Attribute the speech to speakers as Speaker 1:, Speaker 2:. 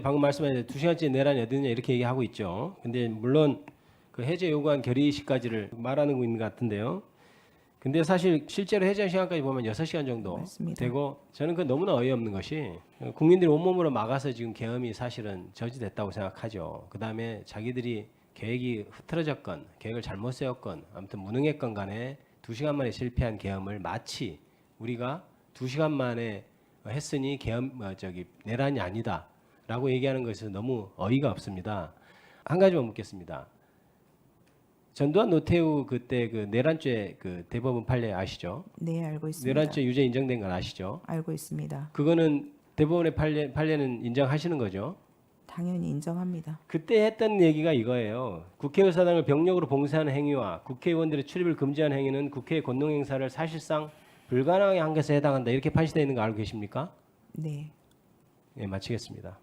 Speaker 1: 방금 말씀하신 두 시간째 내란이 어디냐 이렇게 얘기하고 있죠. 근데 물론 그 해제 요구한 결의 시까지를 말하는 것 같은데요. 근데 사실 실제로 해제 시간까지 보면 6시간 정도
Speaker 2: 맞습니다.
Speaker 1: 되고 저는 그 너무나 어이없는 것이 국민들이 온몸으로 막아서 지금 계엄이 사실은 저지됐다고 생각하죠. 그다음에 자기들이 계획이 흐트러졌건 계획을 잘못 세웠건 아무튼 무능했건 간에 두 시간 만에 실패한 계엄을 마치 우리가 두 시간 만에 했으니 계엄 어, 저기 내란이 아니다 라고 얘기하는 것은 너무 어이가 없습니다. 한 가지만 묻겠습니다. 전두환 노태우 그때 그 내란죄 그 대법원 판례 아시죠?
Speaker 2: 네, 알고 있습니다.
Speaker 1: 내란죄 유죄 인정된 건 아시죠?
Speaker 2: 알고 있습니다.
Speaker 1: 그거는 대법원의 판례 판례는 인정하시는 거죠?
Speaker 2: 당연히 인정합니다.
Speaker 1: 그때 했던 얘기가 이거예요. 국회의사당을 병력으로 봉쇄하는 행위와 국회의원들의 출입을 금지하는 행위는 국회의 권능 행사를 사실상 불가능하게 한 것에 해당한다. 이렇게 판시되어 있는 거 알고 계십니까?
Speaker 2: 네.
Speaker 1: 예, 마치겠습니다.